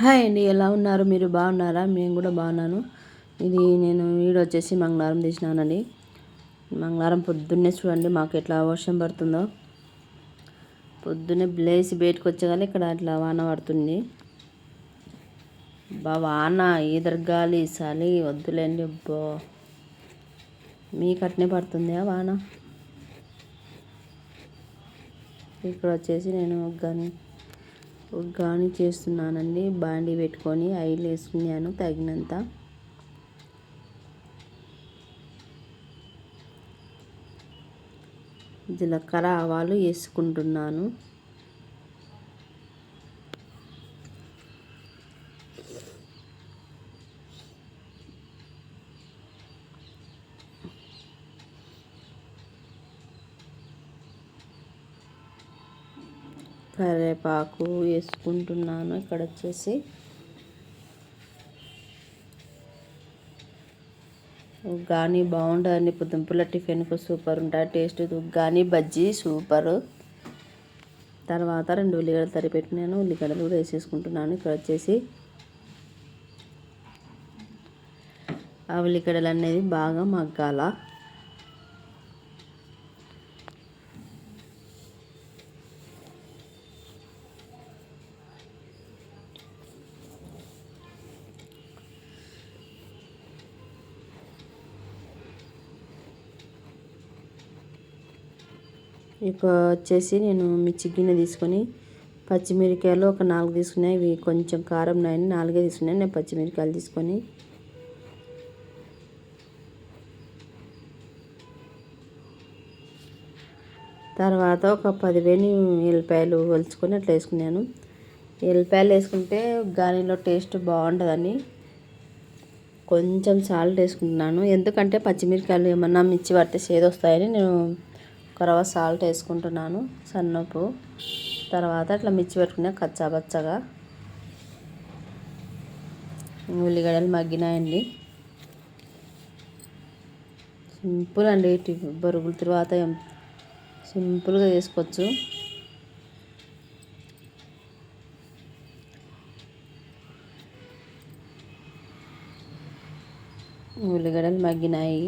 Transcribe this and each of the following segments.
Hi అండి ఎలా ఉన్నారు? మీరు బాగున్నారా? మేము కూడా బాగున్నాను. ఇది నేను వీడియో వచ్చేసి మంగళవారం తీసినానండి. మంగళవారం పొద్దున్నే చూడండి మాకు ఎట్లా వర్షం పడుతుందో. పొద్దున్నే బ్లేసి బయటకు వచ్చేగానే ఇక్కడ అట్లా వాన పడుతుంది. బా వాన ఈదరగాలి చలి వద్దులేండి బో మీకు అట్నే పడుతుంది వాన? ఇక్కడ వచ్చేసి నేను గన్ గాని చేస్తున్నానండి. బాండి పెట్టుకొని ఆయిల్ వేసుకున్నాను తగినంత. జీలకర్ర ఆవాలు వేసుకుంటున్నాను. కరివేపాకు వేసుకుంటున్నాను. ఇక్కడ వచ్చేసి కానీ బాగుంటుందండి పొద్దుంపుల టిఫిన్కు సూపర్ ఉంటుంది టేస్ట్ కానీ బజ్జీ సూపర్. తర్వాత రెండు ఉల్లిగడ్డలు తరిపెట్టినాను ఉల్లిగడ్డలు కూడా వేసేసుకుంటున్నాను. ఇక్కడ వచ్చేసి ఆ ఉల్లిగడ్డలు అనేది బాగా మగ్గాల. ఇక వచ్చేసి నేను మిర్చి గిన్నె తీసుకొని పచ్చిమిరకాయలు ఒక నాలుగు తీసుకున్నాయి. ఇవి కొంచెం కారం నాయని నాలుగే తీసుకున్నాయి. నేను పచ్చిమిరకాయలు తీసుకొని తర్వాత ఒక పదివేలు ఎల్లిపాయలు వలుచుకొని అట్లా వేసుకున్నాను. ఎల్లిపాయలు వేసుకుంటే గాలిలో టేస్ట్ బాగుంటుందని కొంచెం సాల్ట్ వేసుకుంటున్నాను. ఎందుకంటే పచ్చిమిరకాయలు ఏమన్నా మిర్చి పడితే సేదొస్తాయని నేను కొరవ సాల్ట్ వేసుకుంటున్నాను సన్నపు. తర్వాత అట్లా మిర్చి పెట్టుకునే కచ్చాబచ్చగా ఉల్లిగడ్డలు మగ్గినాయండి. సింపుల్ అండి బరుగుల తర్వాత సింపుల్గా చేసుకోవచ్చు. ఉల్లిగడ్డలు మగ్గినాయి.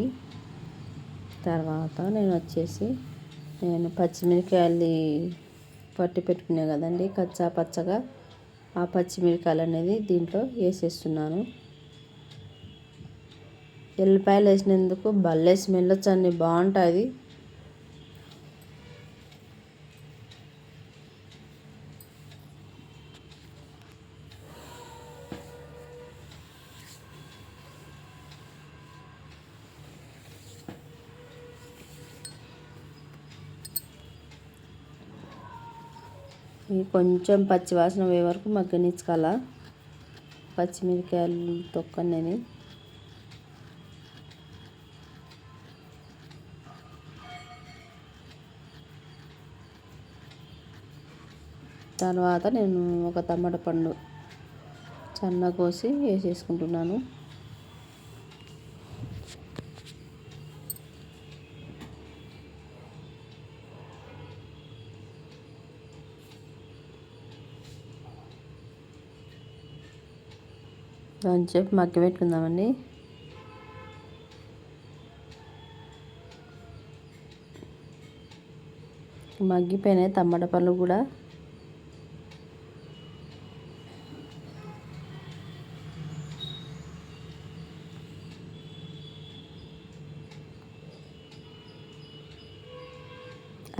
తర్వాత నేను వచ్చేసి నేను పచ్చిమిరకాయలు పట్టి పెట్టుకునే కదండి కచ్చా పచ్చగా. ఆ పచ్చిమిరకాయలు అనేది దీంట్లో వేసేస్తున్నాను. ఎల్లిపాయలు వేసినందుకు భలే స్మెల్ వచ్చండి బాగుంటుంది. కొంచెం పచ్చివాసన పోయే వరకు మగ్గనిచ్చుకోవాల. పచ్చిమిరకాయలు తొక్కనేది తర్వాత నేను ఒక టమాటా పండు సన్న కోసి వేసేసుకుంటున్నాను. కొంచెంసేపు మగ్గి పెట్టుకుందామండి. మగ్గిపోయినాయి తమ్మడ పళ్ళు కూడా.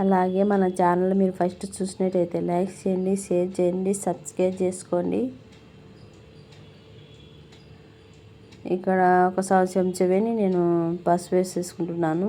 అలాగే మన ఛానల్ మీరు ఫస్ట్ చూసినట్టయితే లైక్ చేయండి షేర్ చేయండి సబ్స్క్రైబ్ చేసుకోండి. ఇక్కడ ఒక సంవత్సరం చెవిని నేను పసుపు వేసేసుకుంటున్నాను.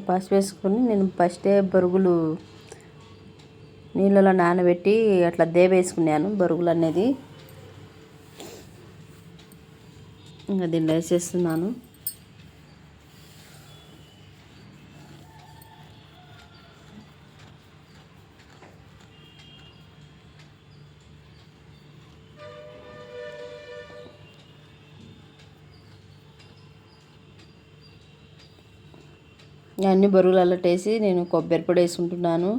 పసుపు వేసుకొని నేను ఫస్టే బరుగులు నీళ్ళలో నానబెట్టి అట్లా దేవేసుకున్నాను బరుగులు అనేది ఇంకా దీన్ని వేసేస్తున్నాను. అన్ని బరువులు అల్లటేసి నేను కొబ్బరి పొడి వేసుకుంటున్నాను.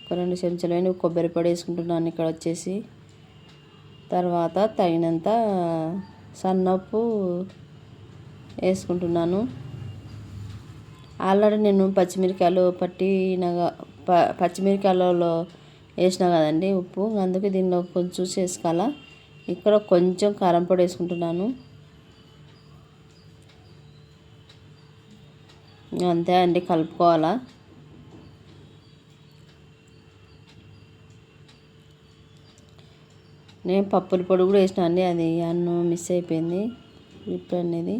ఒక రెండు చెంచాలు కొబ్బరి పొడి వేసుకుంటున్నాను ఇక్కడ వచ్చేసి. తర్వాత తగినంత సన్నప్పు వేసుకుంటున్నాను. ఆల్రెడీ నేను పచ్చిమిరకాయలు పట్టినగా ప పచ్చిమిరకాయలలో వేసిన కదండి ఉప్పు. అందుకే దీనిలో కొంచెం చూసి వేసుకోవాలా. ఇక్కడ కొంచెం కారం పొడి వేసుకుంటున్నాను. అంతే అండి కలుపుకోవాలా? నేను పప్పుల పొడి కూడా వేసిన అండి అది అన్నం మిస్ అయిపోయింది ఇప్పుడు అనేది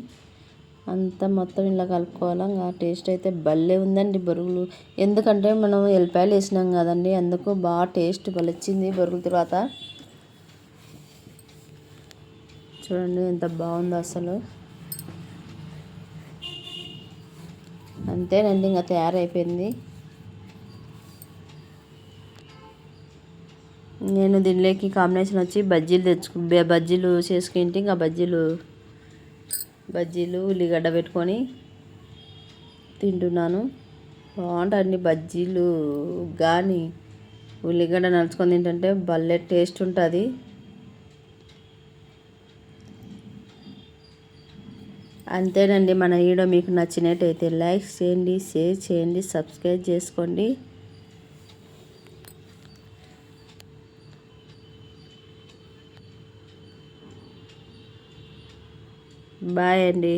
అంతా మొత్తం ఇలా కలుపుకోవాలి? ఇంకా టేస్ట్ అయితే భలే ఉందండి బొరుగులు. ఎందుకంటే మనం ఎల్లిపాయలు వేసినాం కదండి అందుకు బాగా టేస్ట్ బలిచ్చింది బొరుగుల తర్వాత. చూడండి ఎంత బాగుందో అసలు. అంతేనండి ఇంకా తయారైపోయింది. నేను దీనిలోకి కాంబినేషన్ వచ్చి బజ్జీలు తెచ్చుకు బజ్జీలు చేసుకుంటే ఇంకా బజ్జీలు బజ్జీలు ఉల్లిగడ్డ పెట్టుకొని తింటున్నాను. బాగుంటుంది బజ్జీలు. కానీ ఉల్లిగడ్డ నలుచుకొని తింటుంటే భలే టేస్ట్ ఉంటుంది. అంతేనండి మన వీడియో మీకు నచ్చినట్టయితే లైక్ చేయండి షేర్ చేయండి సబ్స్క్రైబ్ చేసుకోండి. బాయ్ అండి.